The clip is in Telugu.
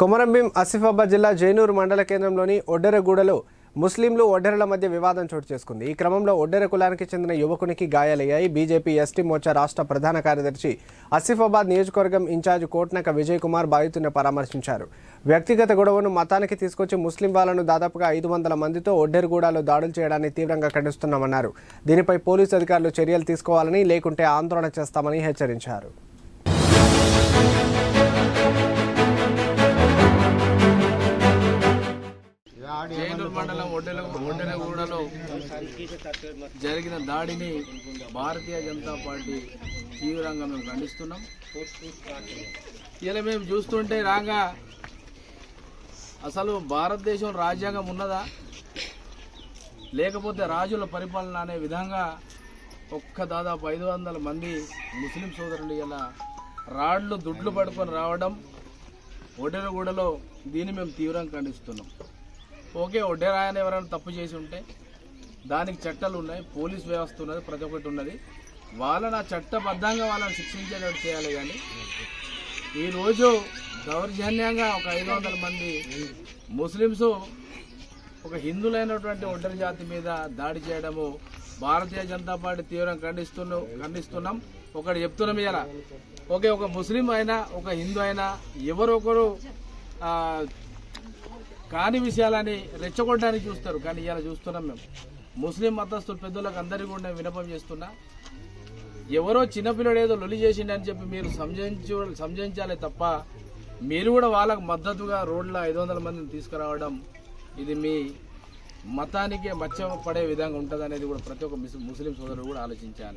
కొమరంభీం ఆసిఫాబాద్ జిల్లా జైనూరు మండల కేంద్రంలోని ఒడ్డెరగూడలో ముస్లింలు ఒడ్డెరల మధ్య వివాదం చోటు చేసుకుంది. ఈ క్రమంలో ఒడ్డెర కులానికి చెందిన యువకునికి గాయాలయ్యాయి. బీజేపీ ఎస్టీ మోర్చా రాష్ట్ర ప్రధాన కార్యదర్శి ఆసిఫాబాద్ నియోజకవర్గం ఇన్ఛార్జ్ కోట్నక విజయ్ కుమార్ బాధితుని పరామర్శించారు. వ్యక్తిగత గొడవను మతానికి తీసుకొచ్చి ముస్లిం వాళ్ళను దాదాపుగా ఐదు వందల మందితో ఒడ్డెరగూడలో దాడులు చేయడాన్ని తీవ్రంగా ఖండిస్తున్నామన్నారు. దీనిపై పోలీసు అధికారులు చర్యలు తీసుకోవాలని లేకుంటే ఆందోళన చేస్తామని హెచ్చరించారు. జైనూరు మండలం ఒడ్డెల ఒడ్డెలగూడలో జరిగిన దాడిని భారతీయ జనతా పార్టీ తీవ్రంగా మేము ఖండిస్తున్నాం. ఇలా మేము చూస్తుంటే రాగా అసలు భారతదేశం రాజ్యాంగం ఉన్నదా? లేకపోతే రాజుల పరిపాలన అనే విధంగా ఒక్క దాదాపు ఐదు వందల మంది ముస్లిం సోదరులు ఇలా రాళ్ళు దుడ్లు పడుకొని రావడం ఒడ్డెరగూడలో దీన్ని మేము తీవ్రంగా ఖండిస్తున్నాం. ఓకే ఒడ్డెరాయని ఎవరైనా తప్పు చేసి ఉంటే దానికి చట్టాలు ఉన్నాయి పోలీస్ వ్యవస్థ ఉన్నది ప్రతి ఒక్కటి ఉన్నది. వాళ్ళని ఆ చట్టబద్ధంగా వాళ్ళని శిక్షించేటట్టు చేయాలి కానీ ఈరోజు దౌర్జన్యంగా ఒక ఐదు వందల మంది ముస్లిమ్స్ ఒక హిందువులైనటువంటి ఒడ్డరి జాతి మీద దాడి చేయడము భారతీయ జనతా పార్టీ తీవ్రంగా ఖండిస్తున్నాం ఖండిస్తున్నాం. ఒకటి చెప్తున్నాం ఇలా ఓకే ఒక ముస్లిం అయినా ఒక హిందూ అయినా ఎవరొకరు కాని విషయాలని రెచ్చగొట్టడానికి చూస్తారు. కానీ ఇలా చూస్తున్నాం మేము. ముస్లిం మతస్థులు పెద్దలకు అందరికీ కూడా నేను వినపం చేస్తున్నా. ఎవరో చిన్నపిల్లడు ఏదో లొలి చేసిండని చెప్పి మీరు సంజయించు సంజయించాలి తప్ప మీరు కూడా వాళ్ళకు మద్దతుగా రోడ్ల ఐదు వందల మందిని తీసుకురావడం ఇది మీ మతానికే మచ్చ పడే విధంగా ఉంటుంది అనేది కూడా ప్రతి ఒక్క ముస్లిం సోదరుడు కూడా ఆలోచించాలి.